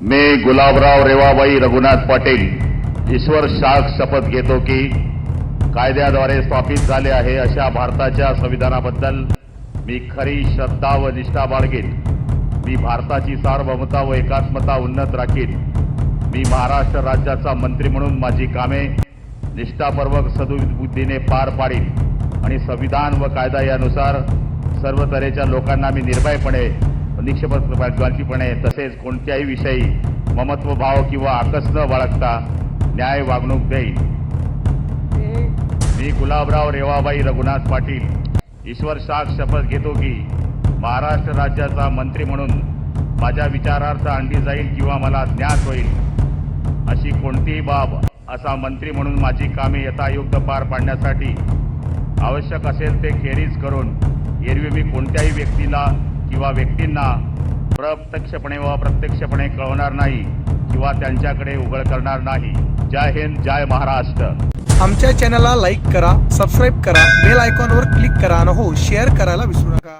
मी गुलाबराव रेवाबाई रघुनाथ पाटील ईश्वर शाख शपथ घेतो की कायद्याद्वारे स्थापित झाले आहे अशा भारताच्या संविधानाबद्दल मी खरी श्रद्धा व निष्ठा बाळगेन. मी भारताची सार्वभौमता व एकात्मता उन्नत राखीन. मी महाराष्ट्र राज्याचा मंत्री म्हणून माझी कामे निष्ठापूर्वक सदुबुद्धीने पार पाडीन आणि संविधान व कायदा यानुसार सर्व तऱ्हेच्या लोकांना मी निर्भयपणे निक्षेपणे तसेच कोणत्याही विषयी ममत्व भाव किंवा आकस न बाळगता न्याय वागणूक देईन मी गुलाबराव रेवाबाई रघुनाथ पाटील ईश्वर शाख शपथ घेतो की महाराष्ट्र राज्याचा मंत्री म्हणून माझ्या विचारार्थ आणली जाईल किंवा मला ज्ञात होईल अशी कोणतीही बाब असा मंत्री म्हणून माझी कामे यथायुक्त पार पाडण्यासाठी आवश्यक असेल ते खेरीज करून एरवी मी कोणत्याही व्यक्तीला किंवा व्यक्तींना प्रत्यक्षपणे व प्रत्यक्षपणे कळवणार नाही किंवा त्यांच्याकडे उघड करणार नाही. जय हिंद जय महाराष्ट्र. आमच्या चॅनलला लाईक करा सबस्क्राईब करा बेल आयकॉनवर क्लिक करा आणि हो शेअर करायला विसरू नका.